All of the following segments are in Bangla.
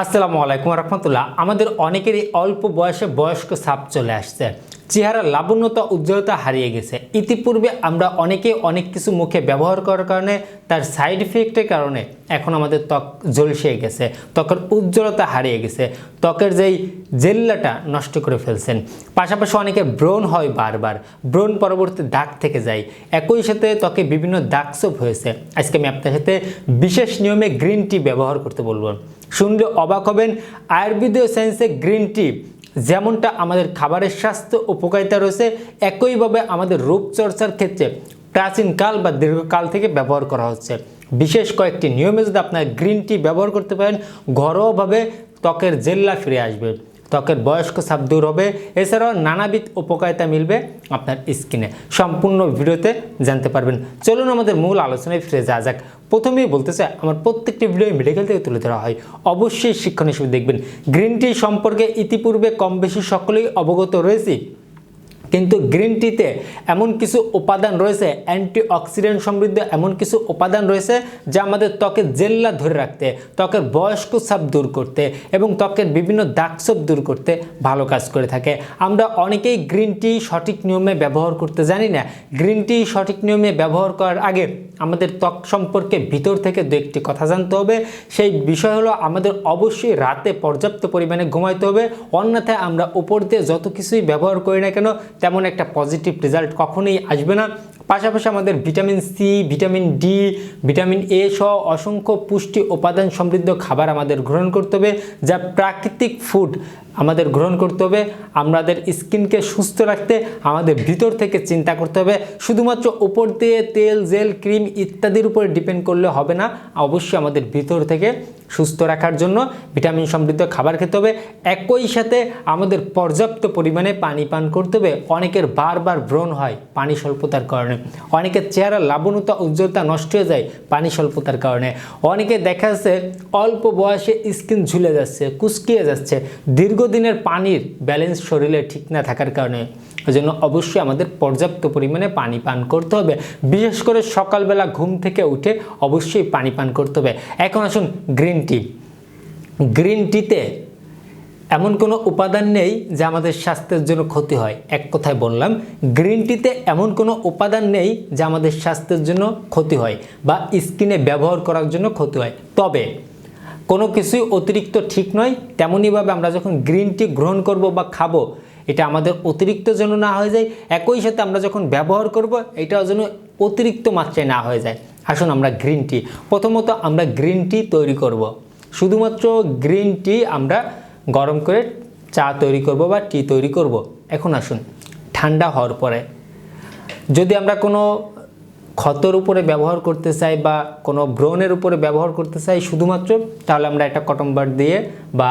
আসসালামু আলাইকুম রহমতুল্লাহ। আমাদের অনেকেরই অল্প বয়সে বয়স্ক সাপ চলে আসছে। চেহারা লাবণ্যতা, উজ্জ্বলতা হারিয়ে গেছে। ইতিপূর্বে আমরা অনেকে অনেক কিছু মুখে ব্যবহার করার কারণে, তার সাইড ইফেক্টের কারণে এখন আমাদের ত্বক ঝলসে গেছে, ত্বকের উজ্জ্বলতা হারিয়ে গেছে, ত্বকের যেই জেল্লাটা নষ্ট করে ফেলছেন। পাশাপাশি অনেকে ব্রণ হয় বারবার, ব্রণ পরবর্তী দাগ থেকে যায়। একই সাথে ত্বকে বিভিন্ন দাগ দাগসোপ হয়েছে। আজকে আমি আপনার সাথে বিশেষ নিয়মে গ্রিন টি ব্যবহার করতে বলব। শুনলে অবাক হবেন, আয়ুর্বেদীয় সায়েন্সে গ্রিন টি যেমনটা আমাদের খাবারের স্বাস্থ্য উপকারিতা রয়েছে, একইভাবে আমাদের রূপচর্চার ক্ষেত্রে প্রাচীনকাল বা দীর্ঘকাল থেকে ব্যবহার করা হচ্ছে। বিশেষ কয়েকটি নিয়মে যদি আপনার গ্রিন টি ব্যবহার করতে পারেন, ঘরোয়াভাবে ত্বকের জেল্লা ফিরে আসবে। ত্বকের বয়স্ক সাপ দূর হবে। এছাড়াও নানাবিধ উপকারিতা মিলবে আপনার স্কিনে। সম্পূর্ণ ভিডিওতে জানতে পারবেন। চলুন আমাদের মূল আলোচনায় ফিরে যাওয়া যাক। প্রথমেই বলতে চাই, আমার প্রত্যেকটি ভিডিও মেডিকেল থেকে তুলে ধরা হয়। অবশ্যই শিক্ষণ হিসেবে দেখবেন। গ্রিন টি সম্পর্কে ইতিপূর্বে কম বেশি সকলেই অবগত রয়েছি। কিন্তু গ্রিন টিতে এমন কিছু উপাদান রয়েছে, অ্যান্টিঅক্সিডেন্ট সমৃদ্ধ এমন কিছু উপাদান রয়েছে যা আমাদের ত্বকের জেল্লা ধরে রাখতে, ত্বকের বয়স্ক ছাপ দূর করতে এবং ত্বকের বিভিন্ন দাগছোপ দূর করতে ভালো কাজ করে থাকে। আমরা অনেকেই গ্রিন টি সঠিক নিয়মে ব্যবহার করতে জানি না। গ্রিন টি সঠিক নিয়মে ব্যবহার করার আগে আমাদের ত্বক সম্পর্কে ভিতর থেকে দু একটি কথা জানতে হবে। সেই বিষয় হলো আমাদের অবশ্যই রাতে পর্যাপ্ত পরিমাণে ঘুমাইতে হবে। অন্যথায় আমরা উপর দিয়ে যত কিছুই ব্যবহার করি না কেন তেমন একটা পজিটিভ রেজাল্ট কখনোই আসবে না। পাশাপাশি আমাদের vitamin C, vitamin D, vitamin A সহ অসংখ্য পুষ্টি উপাদান সমৃদ্ধ খাবার আমাদের গ্রহণ করতে হবে, যা প্রাকৃতিক ফুড আমাদের গ্রহণ করতে হবে, আমাদের স্কিনকে সুস্থ রাখতে, আমাদের ভিতর থেকে চিন্তা করতে হবে, শুধুমাত্র উপর দিয়ে তেল, জেল, ক্রিম ইত্যাদির উপরে ডিপেন্ড করলে হবে না, অবশ্যই আমাদের ভিতর থেকে সুস্থ রাখার জন্য ভিটামিন সমৃদ্ধ খাবার খেতে হবে, একই সাথে আমাদের পর্যাপ্ত পরিমাণে পানি পান করতে হবে, অনেকের বারবার ব্রণ হয় পানি স্বল্পতার কারণে। অনেকের চেহারা লাবণতা উজ্জ্বলতা নষ্ট হয়ে যায় পানি স্বল্পতার কারণে। অনেকে দেখা যাচ্ছে অল্প বয়সে স্কিন ঝুলে যাচ্ছে, কুচকিয়ে যাচ্ছে। দীর্ঘদিনের পানির ব্যালেন্স শরীরে ঠিক না থাকার কারণে। ওই জন্য অবশ্যই আমাদের পর্যাপ্ত পরিমাণে পানি পান করতে হবে। বিশেষ করে সকালবেলা ঘুম থেকে উঠে অবশ্যই পানি পান করতে হবে। এখন আসুন গ্রিন টি। গ্রিন টিতে এমন কোনো উপাদান নেই যা আমাদের স্বাস্থ্যের জন্য ক্ষতি হয়। এক কথায় বললাম, গ্রিন টিতে এমন কোনো উপাদান নেই যা আমাদের স্বাস্থ্যের জন্য ক্ষতি হয় বা স্কিনে ব্যবহার করার জন্য ক্ষতি হয়। তবে, কোনো কিছুই অতিরিক্ত ঠিক নয় তেমনইভাবে আমরা যখন গ্রিন টি গ্রহণ করব বা খাব, এটা আমাদের অতিরিক্ত যেন না হয়ে যায়, একই সাথে আমরা যখন ব্যবহার করব, এটাও যেন অতিরিক্ত মাত্রায় না হয়ে যায়। আসুন আমরা গ্রিন টি, প্রথমত আমরা গ্রিন টি তৈরি করব। শুধুমাত্র গ্রিন টি আমরা গরম করে চা তৈরি করব বা টি তৈরি করব। এখন আসুন, ঠান্ডা হওয়ার পরে যদি আমরা কোনো ক্ষতর উপরে ব্যবহার করতে চাই বা কোনো ব্রণের উপরে ব্যবহার করতে চাই শুধুমাত্র, তাহলে আমরা একটা কটন বার দিয়ে বা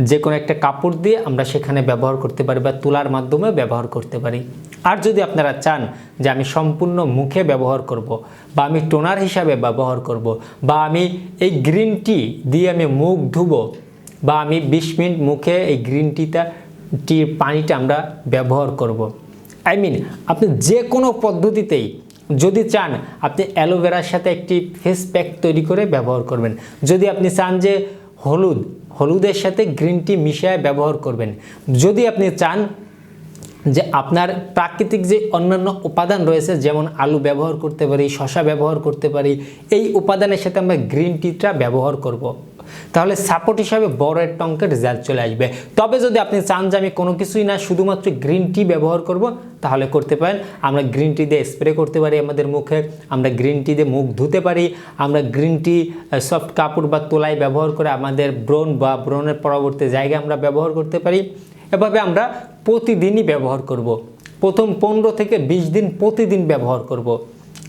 যে কোনো একটা কাপড় দিয়ে আমরা সেখানে ব্যবহার করতে পারি বা তুলার মাধ্যমে ব্যবহার করতে পারি আর যদি আপনারা চান যে আমি সম্পূর্ণ মুখে ব্যবহার করব বা আমি টোনার হিসাবে ব্যবহার করব বা আমি এই গ্রিন টি দিয়ে আমি মুখ ধুবো বা আমি বিশ মিনিট মুখে এই গ্রিন টিটা টির পানিটা আমরা ব্যবহার করব। আই মিন আপনি যে কোনো পদ্ধতিতেই যদি চান, আপনি অ্যালোভেরার সাথে একটি ফেস প্যাক তৈরি করে ব্যবহার করবেন যদি আপনি চান যে হলুদ, হলুদের সাথে গ্রিন টি মিশিয়ে ব্যবহার করবেন যদি আপনি চান যে আপনার প্রাকৃতিক যে অন্যান্য উপাদান রয়েছে, যেমন আলু ব্যবহার করতে পারি শশা ব্যবহার করতে পারি, এই উপাদানের সাথে আমরা গ্রিন টিটা ব্যবহার করব। তাহলে সাপোর্ট হিসাবে বড় একটা অঙ্কের রেজাল্ট চলে আসবে তবে যদি আপনি চান যে আমি কোনো কিছুই না, শুধুমাত্র গ্রিন টি ব্যবহার করব, তাহলে করতে পারেন আমরা গ্রিন টি দিয়ে স্প্রে করতে পারি আমাদের মুখে, আমরা গ্রিন টি দিয়ে মুখ ধুতে পারি আমরা গ্রিন টি সফট কাপড় বা তোলাই ব্যবহার করে আমাদের ব্রণ বা ব্রণের পরবর্তী জায়গায় আমরা ব্যবহার করতে পারি এভাবে আমরা প্রতিদিনই ব্যবহার করব। প্রথম পনেরো থেকে বিশ দিন প্রতিদিন ব্যবহার করব।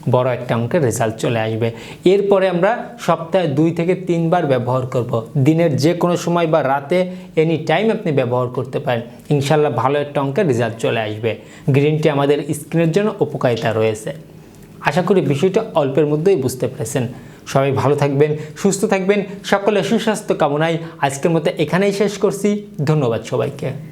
বড় একটা অঙ্কের রেজাল্ট চলে আসবে। এরপরে আমরা সপ্তাহে দুই থেকে তিনবার ব্যবহার করব। দিনের যে কোনো সময় বা রাতে এনি টাইম আপনি ব্যবহার করতে পারেন। ইনশাল্লাহ ভালো একটা অঙ্কের রেজাল্ট চলে আসবে। গ্রিন টি আমাদের স্কিনের জন্য উপকারিতা রয়েছে। আশা করি বিষয়টা অল্পের মধ্যেই বুঝতে পেরেছেন। সবাই ভালো থাকবেন, সুস্থ থাকবেন সকলে সুস্বাস্থ্য কামনায় আজকের মতো এখানেই শেষ করছি। ধন্যবাদ সবাইকে।